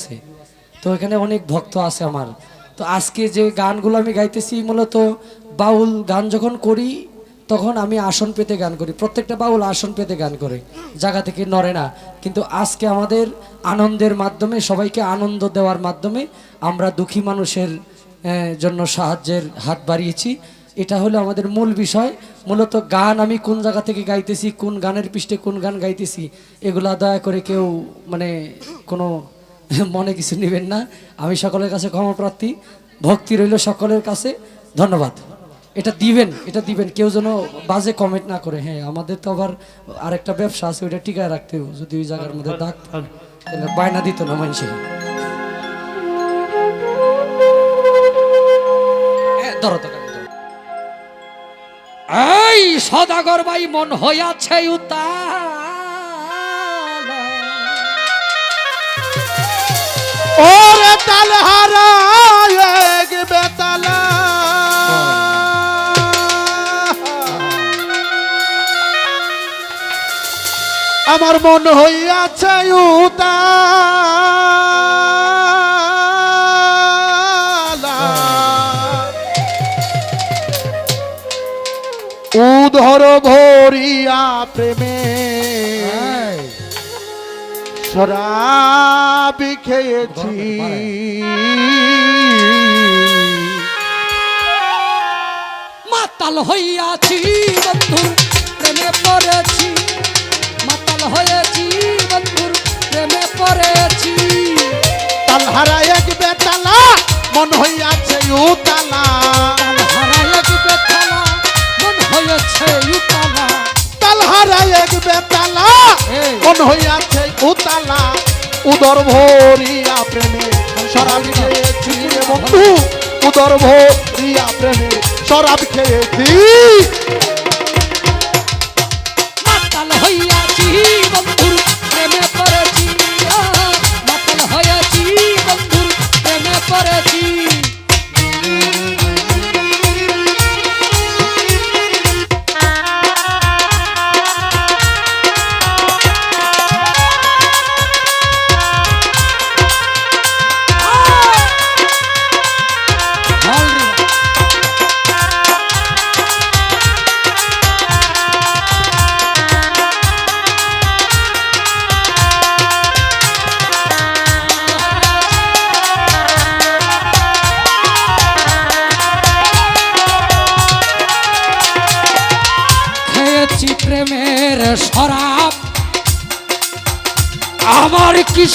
আছে। তো এখানে অনেক ভক্ত আছে আমার। তো আজকে যে গানগুলো আমি গাইতেছি মূলত বাউল গান যখন করি, তখন আমি আসন পেতে গান করি। প্রত্যেকটা বাউল আসন পেতে গান করে। জায়গা থেকে নড়ে না। কিন্তু আজকে আমাদের আনন্দের মাধ্যমে, সবাইকে আনন্দ দেওয়ার মাধ্যমে আমরা দুঃখী মানুষের জন্য সাহায্যের হাত বাড়িয়েছি। এটা হলো আমাদের মূল বিষয়। মূলত গান আমি কোন জায়গা থেকে গাইতেছি, কোন গানের পৃষ্ঠে কোন গান গাইতেছি, এগুলা দয়া করে কেউ মানে কোনো মনে কিছু নেবেন না। আমি সকলের কাছে ক্ষমা প্রার্থী। ভক্তি রইল সকলের কাছে। ধন্যবাদ। এটা দিবেন এটা দিবেন। কেউ যেন বাজে কমেন্ট না করে। হ্যাঁ আমাদের তো আবার আরেকটা ব্যবসা আছে, ওইটা টিকায় রাখতে যদি ওই জায়গার মধ্যে দাগ তাহলে বায়না দিত না মানুষে। ধরো। এই সদাগর ভাই মন হইয়াছে উতাল ওরে তাল হারা এক বেতালা। আমার মন হইয়াছে উতালা উধর ভরিয়া প্রেমে শরাবি খেয়েছি। মাতাল হইয়াছি বন্ধুর প্রেমে পড়েছি। মাতাল হয়েছি বন্ধুর প্রেমে পড়েছি। তালহারা এক বেতালা মন হইয়াছে উতালা। হারায় এক বেতালা হইয়াছে উতালা উদর ভরিয়া প্রেমে শরাব খেয়েছি। বন্ধু উদর ভরিয়া প্রেমে শরাব খেয়েছি।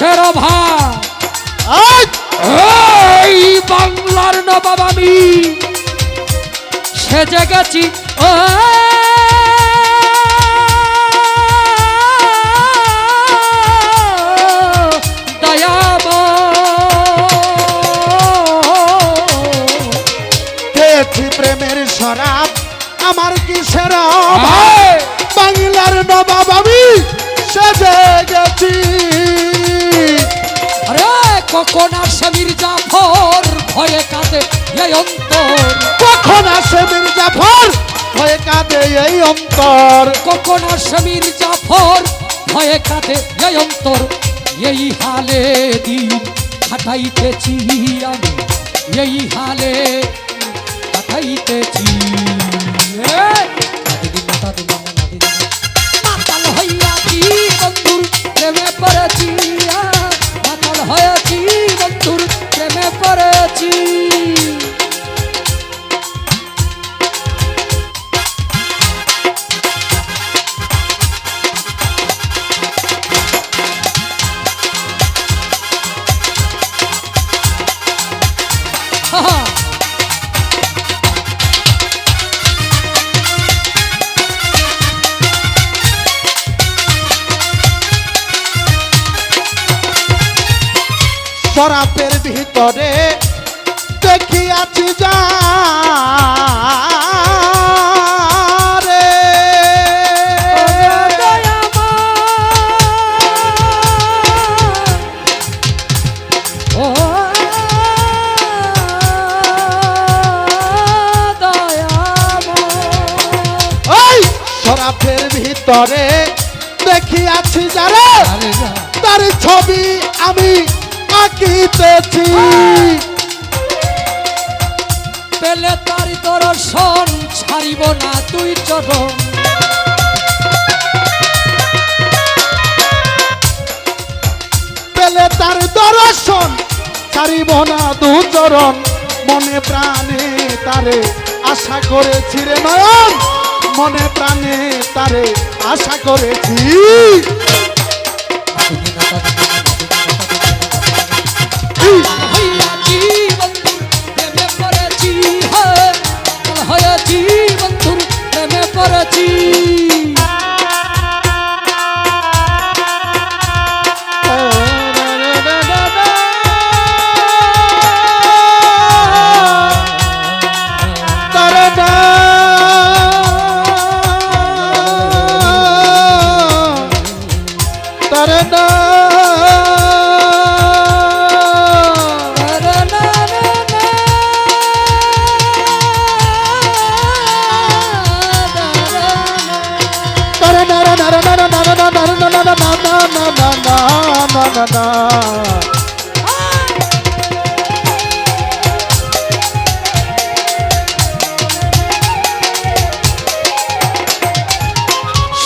কিসের অভাব! এই! বাংলার নবাব আমি সেজে গেছি। ও কখন আসে মির্জাফর? ভয়ে কাঁদে এই অন্তর। কখন আসে মির্জাফর? ভয়ে কাঁদে এই অন্তর। কখন আসে মির্জাফর? ভয়ে কাঁদে এই অন্তর। এই হালে দিন খাটাইতেছি আমি এই হালে শরাবের ভিতরে দেখিয়াছি যা রে। ওই শরাবের ভিতরে দেখিয়াছি যারা তার ছবি আমি ডাকিতেছি পেলে তারি দর্শন ছাড়িব না তুই চরণ। পেলে তার দর্শন ছাড়িব না দু চরণ। মনে প্রাণে তারে আশা করেছি রে নয়ন। মনে প্রাণে তারে আশা করেছি। প্রেমে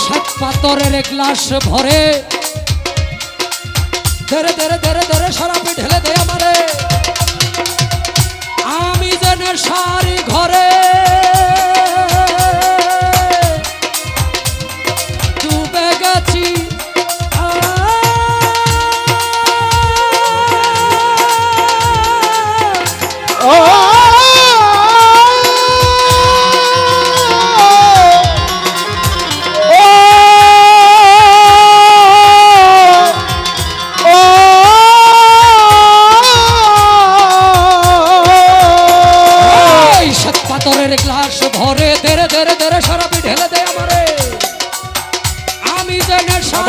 সাত পাথরের গ্লাস ভরে। ধরে ধরে ধরে ধরে সরাপে ঢেলে দে আমারে। আমি যেন সারি ঘরে।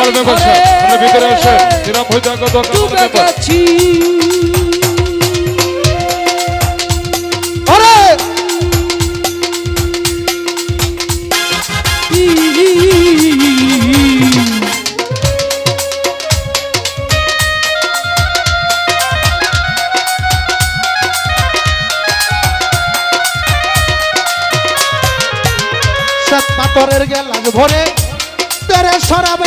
আমার ঘরে স্যার আপনি ভিতরে আসেন নিরাম হয়ে যাওয়ার দরকার ডুবে ব্যাপার গেছি সাত পাথরের গেলাস ভরে সরাব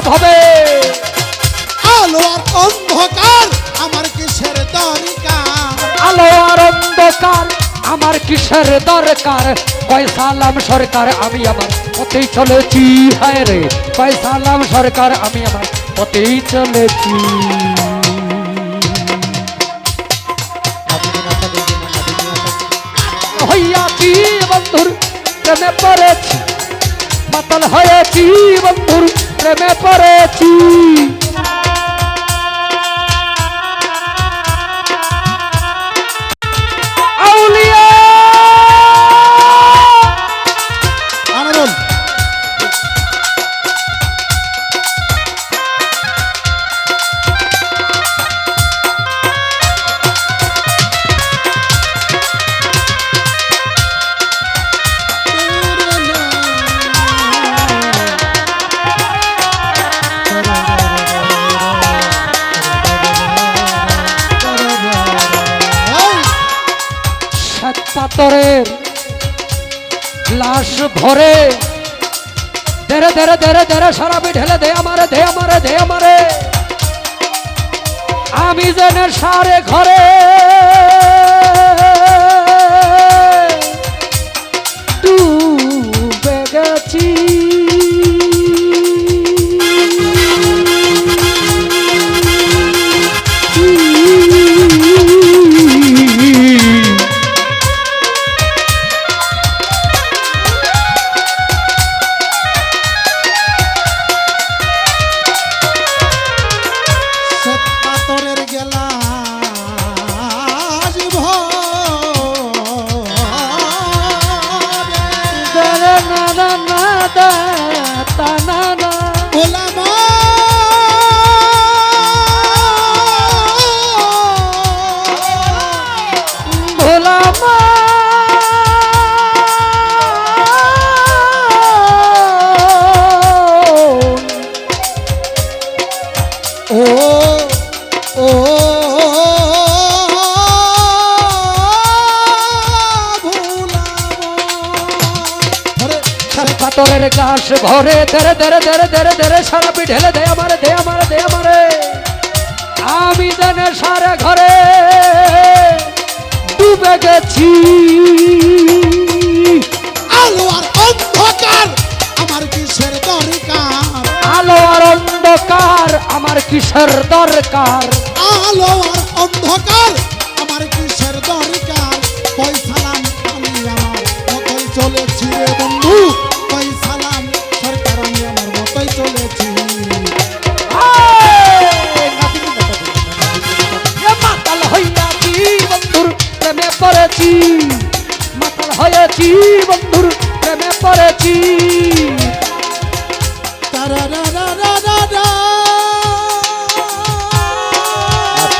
ভবে আলো আর অন্ধকার আমার কিসের দরকার? আলো আর অন্ধকার আমার কিসের দরকার? পয়সালাম সরকার আমি আমার পথেই চলেছি। হায় রে পয়সালাম সরকার আমি আমার পথেই চলেছি। হইয়াছি বন্ধুর প্রেমে পড়েছি। মাতাল হয়েছি বন্ধুর প্রেমে পড়েছি। পাথরের লাশ ভরে। দেরে দেরে দেরে দেরে সারাবি ঢেলে দে আমারে দে আমারে দে আমারে। আমি যেন সারে ঘরে। ডুবে গেছি। ও পাতরের গাছ ভরে, ধরে ধরে ধরে ধরে ধরে, সারা পি ঢেলে দে আমারে দে আমারে দে আমারে। আমি জানে সারা ঘরে ডুবে গেছি। কিসের দরকার? আলো আর অন্ধকার আমার কিসের দরকার? পয়সালাম আমি আমার মতোই চলেছি রে বন্ধু পয়সালাম সরকার আমি আমার মতোই চলেছি। মাতাল হইয়াছি বন্ধুর প্রেমে পড়েছি। মাতাল হয়েছি বন্ধুর প্রেমে পড়েছি। তারারারারারা।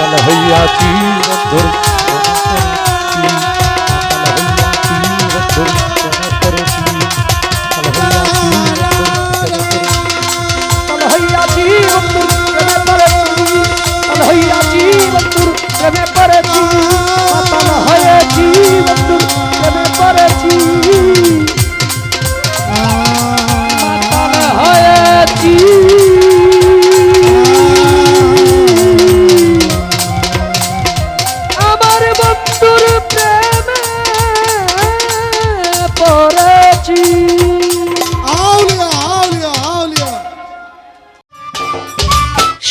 মাতাল হইয়াছি বন্ধুর